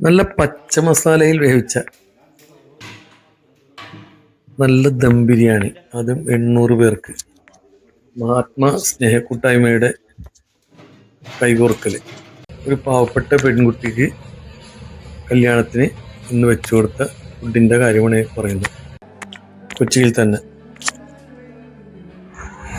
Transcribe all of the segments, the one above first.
നല്ല പച്ച മസാലയിൽ വേവിച്ച നല്ല ദം ബിരിയാണി. അതും എണ്ണൂറ് പേർക്ക്. മഹാത്മാ സ്നേഹക്കൂട്ടായ്മയുടെ കൈകോർക്കൽ. ഒരു പാവപ്പെട്ട പെൺകുട്ടിക്ക് കല്യാണത്തിന് ഇന്ന് വെച്ചു കൊടുത്ത ഫുഡിന്റെ കാര്യമാണ് പറയുന്നത്. കൊച്ചിയിൽ തന്നെ.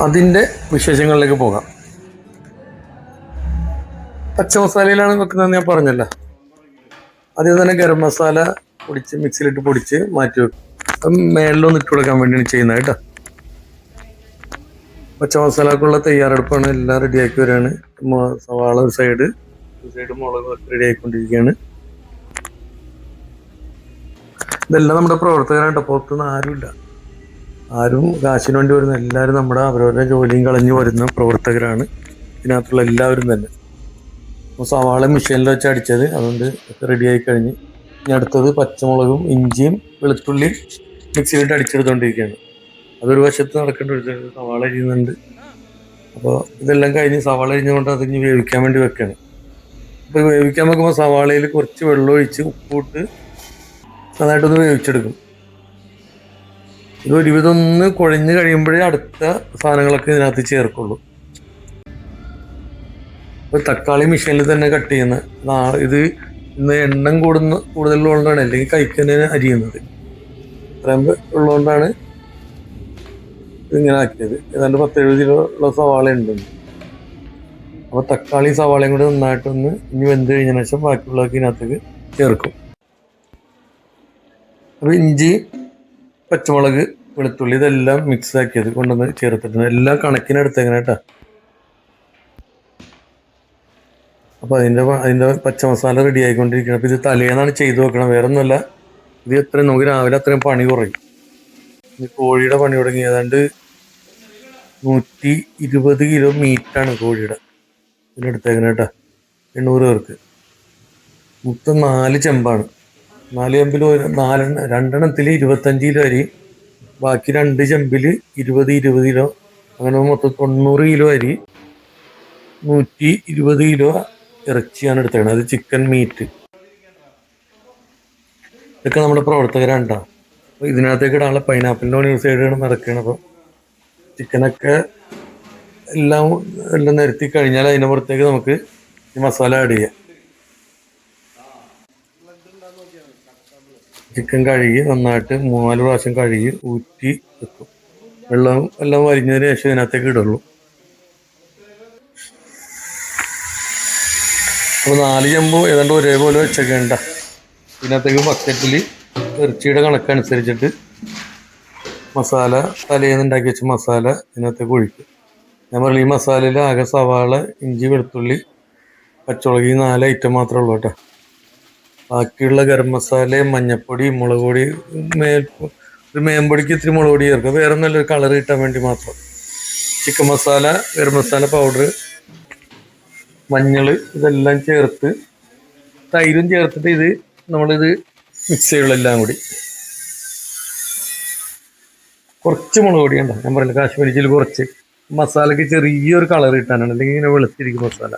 അതിന്റെ വിശേഷങ്ങളിലേക്ക് പോകാം. പച്ച മസാലയിലാണ് വെക്കുന്നതെന്ന് ഞാൻ പറഞ്ഞല്ലോ. ആദ്യം തന്നെ ഗരം മസാല പൊടിച്ച് മിക്സിയിലിട്ട് പൊടിച്ച് മാറ്റി വെക്കും. അത് മേളിലൊന്ന് ഇട്ട് കൊടുക്കാൻ വേണ്ടിയാണ് ചെയ്യുന്നത് കേട്ടോ. പച്ചമസാലക്കുള്ള തയ്യാറെടുപ്പാണ്. എല്ലാം റെഡിയാക്കി വരികയാണ് സവാള ഒരു സൈഡ് ഒരു സൈഡ് മുളക് റെഡി ആയിക്കൊണ്ടിരിക്കുകയാണ്. ഇതെല്ലാം നമ്മുടെ പ്രവർത്തകരാണ് പുറത്തുനിന്ന് ആരുമില്ല ആരും കാശിന് വേണ്ടി വരുന്ന എല്ലാവരും നമ്മുടെ അവരവരുടെ ജോലിയും കളഞ്ഞു വരുന്ന പ്രവർത്തകരാണ്. ഇതിനകത്തുള്ള എല്ലാവരും തന്നെ. സവാള മെഷീനിൽ വെച്ച് അടിച്ചത്. അതുകൊണ്ട് റെഡി ആയി കഴിഞ്ഞ് ഇനി അടുത്തത് പച്ചമുളകും ഇഞ്ചിയും വെളുത്തുള്ളിയും മിക്സിയിലിട്ട് അടിച്ചെടുത്തോണ്ടിരിക്കുകയാണ്. അതൊരു വശത്ത് നടക്കേണ്ട സവാള അരിയുന്നുണ്ട്. അപ്പോൾ ഇതെല്ലാം കഴിഞ്ഞ് സവാള അരിഞ്ഞുകൊണ്ട് അത് ഇനി വേവിക്കാൻ വേണ്ടി വെക്കുകയാണ്. അപ്പോൾ വേവിക്കാൻ വെക്കുമ്പോൾ സവാളയിൽ കുറച്ച് വെള്ളം ഒഴിച്ച് ഉപ്പിട്ട് നന്നായിട്ടൊന്ന് വേവിച്ചെടുക്കും. ഇത് ഒരുവിധം ഒന്ന് കുഴഞ്ഞ് കഴിയുമ്പോഴേ അടുത്ത സാധനങ്ങളൊക്കെ ഇതിനകത്ത് ചേർക്കുള്ളൂ. ഒരു തക്കാളി മെഷീനിൽ തന്നെ കട്ട് ചെയ്യുന്ന. ഇത് ഇന്ന് എണ്ണം കൂടുന്ന കൂടുതലുള്ളതുകൊണ്ടാണ് അല്ലെങ്കിൽ കൈക്ക് അരിയുന്നത്. ഇത്രയും ഉള്ളതുകൊണ്ടാണ് ഇതിങ്ങനെ ആക്കിയത്. ഏതാണ്ട് പത്ത് എഴുപത് കിലോ ഉള്ള സവാള ഉണ്ട്. അപ്പോൾ തക്കാളി സവാളയും കൂടി നന്നായിട്ടൊന്ന് ഇനി വെന്ത് കഴിഞ്ഞതിന് ശേഷം ബാക്കിയുള്ളതൊക്കെ ഇതിനകത്തേക്ക് ചേർക്കും. അപ്പോൾ ഇഞ്ചി പച്ചമുളക് വെളുത്തുള്ളി ഇതെല്ലാം മിക്സ് ആക്കിയത് കൊണ്ടുവന്ന് ചേർത്തിട്ടുണ്ട്. എല്ലാം കണക്കിനെടുത്തേക്കണം കേട്ടോ അപ്പോൾ അതിന്റെ അതിന്റെ പച്ച മസാല റെഡി ആയിക്കൊണ്ടിരിക്കുകയാണ്. അപ്പോൾ ഇത് തലേന്നാണ് ചെയ്തു വെക്കണം വേറെ ഒന്നുമല്ല ഇത് എത്രയും നമുക്ക് രാവിലെ അത്രയും പണി കുറയും. കോഴിയുടെ പണി തുടങ്ങി. ഏതാണ്ട് നൂറ്റി ഇരുപത് കിലോ മീറ്റാണ് കോഴിയുടെ. ഇതിനെടുത്തേക്കണം കേട്ടോ. എണ്ണൂറ് പേർക്ക്. മൊത്തം നാല് ചെമ്പാണ്. നാല് ചെമ്പിൽ ഒരു നാലെണ്ണ രണ്ടെണ്ണത്തിൽ ഇരുപത്തഞ്ച് കിലോ അരി. ബാക്കി രണ്ട് ചെമ്പിൽ ഇരുപത് ഇരുപത് കിലോ. അങ്ങനെ മൊത്തം തൊണ്ണൂറ് കിലോ അരി. നൂറ്റി ഇരുപത് കിലോ ഇറച്ചിയാണ് എടുത്തേക്കണത്. അത് ചിക്കൻ മീറ്റ് ഇതൊക്കെ നമ്മുടെ പ്രവർത്തകരാണ്ടാ. അപ്പോൾ ഇതിനകത്തേക്ക് ഇടാനുള്ള പൈനാപ്പിളിന്റെ യൂസ് സൈഡാണ് നടക്കുകയാണ് അപ്പോൾ ചിക്കനൊക്കെ എല്ലാം എല്ലാം നിരത്തി കഴിഞ്ഞാൽ അതിന്റെ പുറത്തേക്ക് നമുക്ക് ഈ മസാല ആഡ് ചെയ്യാം. ചിക്കൻ കഴുകി നന്നായിട്ട് മൂന്നാൽ പ്രാവശ്യം കഴുകി ഊറ്റി വെക്കും. വെള്ളം എല്ലാം വരിഞ്ഞതിന് ശേഷം ഇതിനകത്തേക്ക് ഇടുള്ളൂ. അപ്പോൾ നാല് ചെമ്പ് ഏതാണ്ട് ഒരേപോലെ വെച്ചേക്കണ്ട ഇതിനകത്തേക്ക് ബക്കറ്റിൽ ഇറച്ചിയുടെ കണക്കനുസരിച്ചിട്ട് മസാല തലേന്ന് ഉണ്ടാക്കി വെച്ച മസാല ഇതിനകത്തേക്ക് ഒഴിക്കും. ഞാൻ പറഞ്ഞു ഈ മസാലയിൽ ആകെ സവാള ഇഞ്ചി വെളുത്തുള്ളി പച്ചമുളക് ഈ നാല് ഐറ്റം മാത്രമേ ഉള്ളൂ കേട്ടോ ബാക്കിയുള്ള ഗരം മസാല മഞ്ഞപ്പൊടി മുളക് പൊടി മേൽ ഒരു മേമ്പൊടിക്ക് ഇത്തിരി മുളക് പൊടി ചേർക്കുക വേറെ നല്ലൊരു കളർ കിട്ടാൻ വേണ്ടി മാത്രം. ചിക്കൻ മസാല ഗരം മസാല പൗഡർ മഞ്ഞൾ ഇതെല്ലാം ചേർത്ത് തൈരും ചേർത്തിട്ട് ഇത് നമ്മളിത് മിക്സ് ചെയ്യുള്ളൂ എല്ലാം കൂടി. കുറച്ച് മുളക് പൊടി ഉണ്ടോ ഞാൻ പറഞ്ഞില്ല കാശ്മീരി ചില്ലി കുറച്ച്. മസാലയ്ക്ക് ചെറിയൊരു കളർ കിട്ടാനാണ്. അല്ലെങ്കിൽ ഇങ്ങനെ വെളുത്തിരിക്കും മസാല.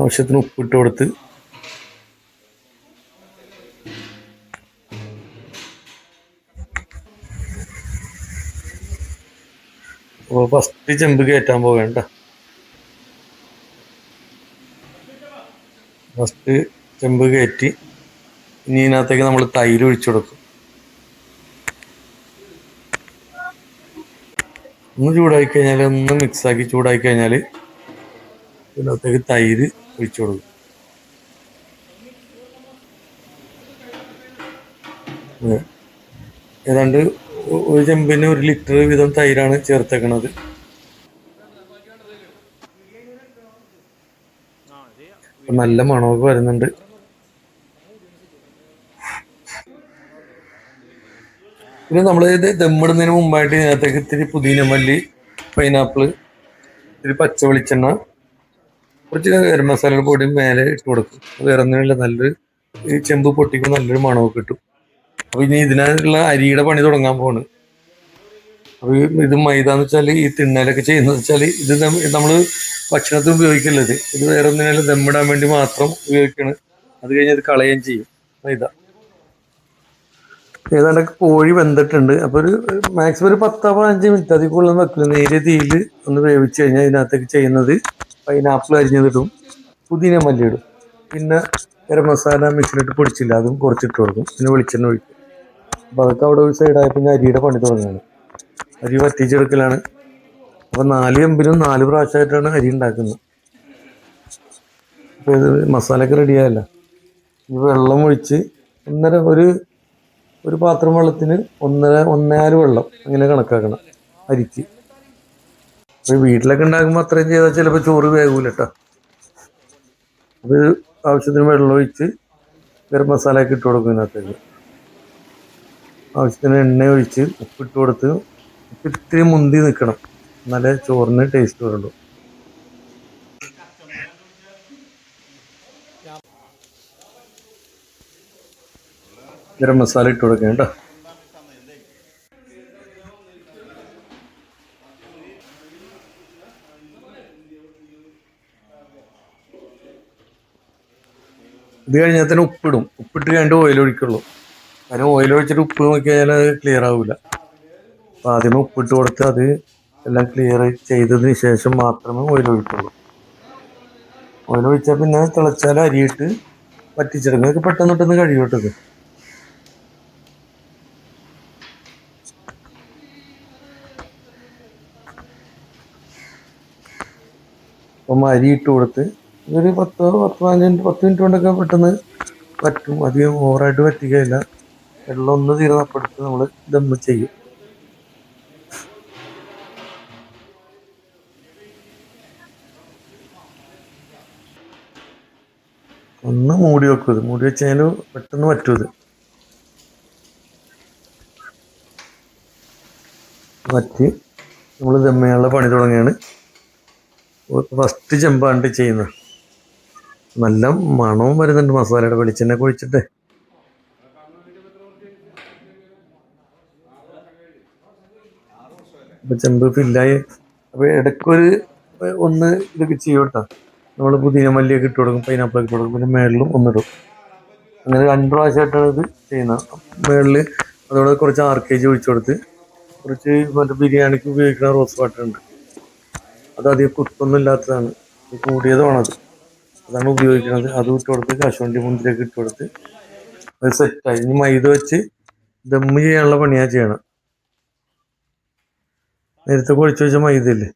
ആവശ്യത്തിന് ഉപ്പിട്ട് കൊടുത്ത് ഫസ്റ്റ് ചെമ്പ് കയറ്റാൻ പോകണ്ട ഫസ്റ്റ് ചെമ്പ് കയറ്റി ഇനി ഇതിനകത്തേക്ക് നമ്മൾ തൈര് ഒഴിച്ചു കൊടുക്കും. ഒന്ന് ചൂടായി കഴിഞ്ഞാൽ ഒന്ന് മിക്സ് ആക്കി ചൂടായി കഴിഞ്ഞാൽ ഇതിനകത്തേക്ക് തൈര് ഒഴിച്ചു കൊടുക്കും. ഏതാണ്ട് ഒരു ചെമ്പിന് ഒരു ലിറ്റർ വീതം തൈരാണ് ചേർത്തേക്കണത്. നല്ല മണമൊക്കെ വരുന്നുണ്ട്. പിന്നെ നമ്മൾ ദമ്മിടുന്നതിന് മുമ്പായിട്ട് ഇതിനകത്തേക്ക് ഇത്തിരി പുതിന മല്ലി പൈനാപ്പിൾ ഇത്തിരി പച്ച വെളിച്ചെണ്ണ കുറച്ച് ഗരം മസാലയുടെ പൊടിയും മേലെ ഇട്ട് കൊടുക്കും. വേറെ ഇറങ്ങുന്നില്ല നല്ലൊരു ഈ ചെമ്പ് പൊട്ടിക്കുമ്പോൾ നല്ലൊരു മണമൊക്കെ കിട്ടും. അപ്പൊ ഇനി ഇതിനുള്ള അരിയുടെ പണി തുടങ്ങാൻ പോണ് അപ്പൊ ഇത് മൈദ എന്ന് വെച്ചാൽ ഈ തിണ്ണലൊക്കെ ചെയ്യുന്നത് വെച്ചാൽ ഇത് നമ്മൾ ഭക്ഷണത്തിന് ഉപയോഗിക്കില്ലത് ഇത് വേറെ ഒന്നിനാലും ദമ്മിടാൻ വേണ്ടി മാത്രം ഉപയോഗിക്കണം. അത് കഴിഞ്ഞ് അത് കളയുകയും ചെയ്യും മൈദ. ഏതാണ്ട് കോഴി വെന്തിട്ടുണ്ട്. അപ്പൊ ഒരു മാക്സിമം ഒരു പത്തോ പതിനഞ്ച് മിനിറ്റ് അതിൽ കൂടുതൽ വെക്കില്ല നേരിയ തീയിൽ ഒന്ന് വേവിച്ച് കഴിഞ്ഞാൽ ഇതിനകത്തേക്ക് ചെയ്യുന്നത് പൈനാപ്പിൾ അരിഞ്ഞതിടും പുതിന മല്ലി ഇടും. പിന്നെ ഗരം മസാല മിക്സിലിട്ട് പൊടിച്ചില്ല അതും കുറച്ചിട്ട് കൊടുക്കും. പിന്നെ വെളിച്ചെണ്ണ ഒഴിക്കും. അപ്പൊ അതൊക്കെ അവിടെ ഒരു സൈഡായ പിന്നെ അരിയുടെ പണി തുടങ്ങുകയാണ്. അരി വറ്റിച്ചെടുക്കലാണ്. അപ്പൊ നാല് എമ്പിനും നാല് പ്രാവശ്യമായിട്ടാണ് അരി ഉണ്ടാക്കുന്നത്. അപ്പോൾ ഇത് മസാലയൊക്കെ റെഡിയായല്ല ഈ വെള്ളം ഒഴിച്ച് ഒന്നര ഒരു ഒരു പാത്രം വെള്ളത്തിന് ഒന്നര ഒന്നേകാൽ വെള്ളം അങ്ങനെ കണക്കാക്കണം അരിക്ക്. അപ്പൊ ഈ വീട്ടിലൊക്കെ ഉണ്ടാക്കുമ്പോൾ അത്രയും ചെയ്താൽ ചിലപ്പോൾ ചോറ് വേകൂല കേട്ടോ അത് ആവശ്യത്തിന് വെള്ളം ഒഴിച്ച് ഗരം മസാലയൊക്കെ ഇട്ട് കൊടുക്കും ഇതിനകത്തേക്ക്. ആവശ്യത്തിന് എണ്ണ ഒഴിച്ച് ഉപ്പിട്ട് കൊടുത്ത് ഇത്തിരി മുന്തി നിൽക്കണം എന്നാലേ ചോറിന് ടേസ്റ്റ് വരുള്ളൂ. ഗരം മസാല ഇട്ട് കൊടുക്കാം കേട്ടോ. ഇത് കഴിഞ്ഞാൽ തന്നെ ഉപ്പിടും. ഉപ്പിട്ട് കഴിഞ്ഞിട്ട് ഓയിൽ ഒഴിക്കുള്ളൂ. കാരണം ഓയിൽ ഒഴിച്ചിട്ട് ഉപ്പ് നോക്കി കഴിഞ്ഞാൽ അത് ക്ലിയർ ആവില്ല അപ്പോൾ ആദ്യമേ ഉപ്പിട്ട് കൊടുത്ത് അത് എല്ലാം ക്ലിയർ ചെയ്തതിന് ശേഷം മാത്രമേ ഓയിൽ ഒഴിക്കുള്ളൂ. ഓയിൽ ഒഴിച്ചാൽ പിന്നെ തിളച്ചാൽ അരിയിട്ട് പറ്റിച്ചെടുക്കും അതൊക്കെ പെട്ടെന്ന് പെട്ടെന്ന് കഴുകിട്ടത് അപ്പം അരി ഇട്ട് കൊടുത്ത് ഒരു പത്ത് പത്ത് പതിനഞ്ച് മിനിറ്റ് പത്ത് മിനിറ്റ് കൊണ്ടൊക്കെ പെട്ടെന്ന് പറ്റും അധികം ഓവറായിട്ട് വറ്റിക്കുകയില്ല വെള്ളം ഒന്ന് തീർന്നപ്പോഴത്തേക്ക് നമ്മൾ ദമ്മ് ചെയ്യും. ഒന്ന് മൂടി വെക്കും. ഇത് മൂടി വെച്ച് കഴിഞ്ഞാൽ പെട്ടെന്ന് വറ്റും ഇത്. വറ്റി നമ്മൾ ദമ്മയുള്ള പണി തുടങ്ങിയാണ് ഫസ്റ്റ് ചെമ്പാണ്ട് ചെയ്യുന്നത്. നല്ല മണവും വരുന്നുണ്ട്. മസാലയുടെ വെളിച്ചെണ്ണ ഒഴിച്ചിട്ട്. അപ്പൊ ചെമ്പ് ഫില്ലായി അപ്പൊ ഇടക്കൊരു ഒന്ന് ഇതൊക്കെ ചെയ്യും കേട്ടോ നമ്മൾ പുതിയ മല്ലിയൊക്കെ ഇട്ട് കൊടുക്കും പൈനാപ്പിൾ ഇട്ട് കൊടുക്കും പിന്നെ മേളിലും ഒന്നിടും അങ്ങനെ രണ്ട് പ്രാവശ്യമായിട്ടാണ് ഇത് ചെയ്യുന്നത്. മേളിൽ അതോടെ കുറച്ച് ആർ ഒഴിച്ചു കൊടുത്ത് കുറച്ച് മറ്റേ ബിരിയാണിക്ക് ഉപയോഗിക്കുന്ന റോസ് വാട്ടർ ഉണ്ട്. അത് അധികം കുത്തൊന്നും ഇല്ലാത്തതാണ്. കൂടിയതുമാണത് അതാണ് ഉപയോഗിക്കുന്നത്. അത് ഇട്ട് കൊടുത്ത് കശുവണ്ടി മുന്തിരിയൊക്കെ ഇട്ട് കൊടുത്ത് അത് സെറ്റായി ഇനി മൈദ വെച്ച് ദമ്മ് ചെയ്യാനുള്ള പണിയാ ചെയ്യണം. നേരത്തെ കുഴിച്ച് വെച്ച മൈദ മൈദയില്ലേ?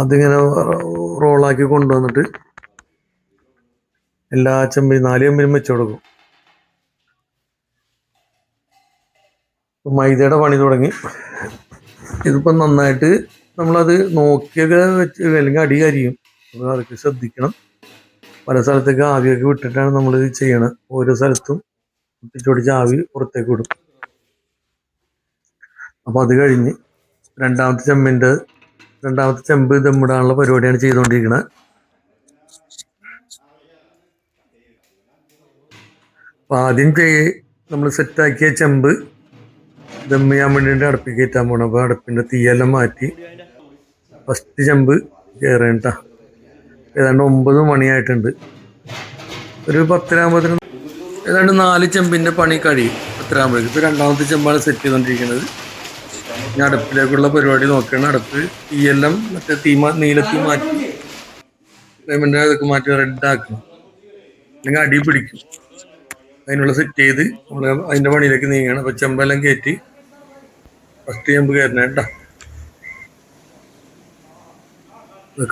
അതിങ്ങനെ റോളാക്കി കൊണ്ടുവന്നിട്ട് എല്ലാ ചെമ്പിനും നാല് ചെമ്പിനും വെച്ച് കൊടുക്കും. മൈദയുടെ പണി തുടങ്ങി. ഇതിപ്പം നന്നായിട്ട് നമ്മളത് നോക്കിയൊക്കെ വെച്ച് അല്ലെങ്കിൽ അടി കരിയും അതൊക്കെ ശ്രദ്ധിക്കണം. പല സ്ഥലത്തേക്ക് ആവിയൊക്കെ വിട്ടിട്ടാണ് നമ്മൾ ഇത് ചെയ്യണത് ഓരോ സ്ഥലത്തും ഒട്ടിച്ചൊടിച്ച് ആവി പുറത്തേക്ക് വിടും. അപ്പോൾ അത് കഴിഞ്ഞ് രണ്ടാമത്തെ ചെമ്പിന്റെ രണ്ടാമത്തെ ചെമ്പ് ദമ്മിടാനുള്ള പരിപാടിയാണ് ചെയ്തുകൊണ്ടിരിക്കുന്നത് അപ്പോൾ ആദ്യം ചെയ് നമ്മൾ സെറ്റാക്കിയ ചെമ്പ് ദമ്മ് ചെയ്യാൻ വേണ്ടിയിട്ട് അടുപ്പിൽ കയറ്റാൻ പോകണം അപ്പോൾ അടുപ്പിന്റെ തീയെല്ലാം മാറ്റി ഫസ്റ്റ് ചെമ്പ് കയറേണ്ട ഏതാണ്ട് ഒമ്പത് മണിയായിട്ടുണ്ട്. ഒരു പത്തരാകുമ്പോഴത്തേനും ഏതാണ്ട് നാല് ചെമ്പിന്റെ പണി കഴിയും പത്തരാകുമ്പോഴേക്കും ഇപ്പോൾ രണ്ടാമത്തെ ചെമ്പാണ് സെറ്റ് ചെയ്തുകൊണ്ടിരിക്കുന്നത് ഞാൻ അടുപ്പിലേക്കുള്ള പരിപാടി നോക്കുകയാണ് അടുപ്പ് തീയെല്ലാം മറ്റേ തീ നീലത്തി മാറ്റി ലെമന്റെ ഇതൊക്കെ മാറ്റി റെഡ് ആക്കണം. അല്ലെങ്കിൽ അടി പിടിക്കും. അതിനുള്ള സെറ്റ് ചെയ്ത് നമ്മൾ അതിന്റെ പണിയിലേക്ക് നീങ്ങണം. അപ്പോൾ ചെമ്പെല്ലാം കയറ്റി ഫസ്റ്റ് ചെമ്പ് കയറണം കേട്ടോ.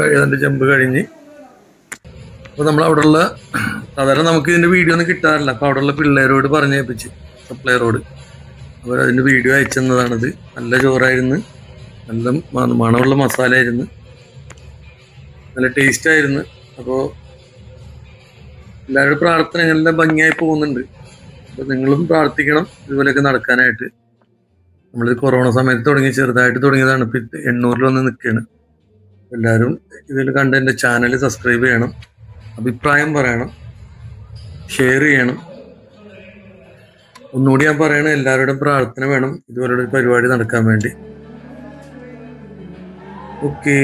കഴിയാതെ ചെമ്പ് കഴിഞ്ഞ് അപ്പോൾ നമ്മൾ അവിടെയുള്ള സാധാരണ നമുക്ക് ഇതിന്റെ വീഡിയോ ഒന്നും കിട്ടാറില്ല. അപ്പോൾ അവിടെയുള്ള പിള്ളേരോട് പറഞ്ഞേൽപ്പിച്ച് സപ്ലയറോട് അവർ അതിന്റെ വീഡിയോ അയച്ചെന്നതാണിത് നല്ല ചോറായിരുന്നു. നല്ല മണമുള്ള മസാല ആയിരുന്നു നല്ല ടേസ്റ്റ് ആയിരുന്നു. അപ്പോൾ എല്ലാവരുടെ പ്രാർത്ഥന എല്ലാം ഭംഗിയായി പോകുന്നുണ്ട്. അപ്പോൾ നിങ്ങളും പ്രാർത്ഥിക്കണം ഇതുപോലെയൊക്കെ നടക്കാനായിട്ട്. നമ്മൾ കൊറോണ സമയത്ത് തുടങ്ങി ചെറുതായിട്ട് തുടങ്ങിയതാണ്. ഇപ്പം എണ്ണൂറിൽ വന്ന് നിൽക്കുകയാണ്. എല്ലാവരും ഇതിൽ കണ്ട് എന്റെ ചാനൽ സബ്സ്ക്രൈബ് ചെയ്യണം. അഭിപ്രായം പറയണം. ഷെയർ ചെയ്യണം. ഒന്നുകൂടി ഞാൻ പറയണം എല്ലാവരുടെയും പ്രാർത്ഥന വേണം. ഇതുപോലൊരു പരിപാടി നടക്കാൻ വേണ്ടി. ഓക്കേ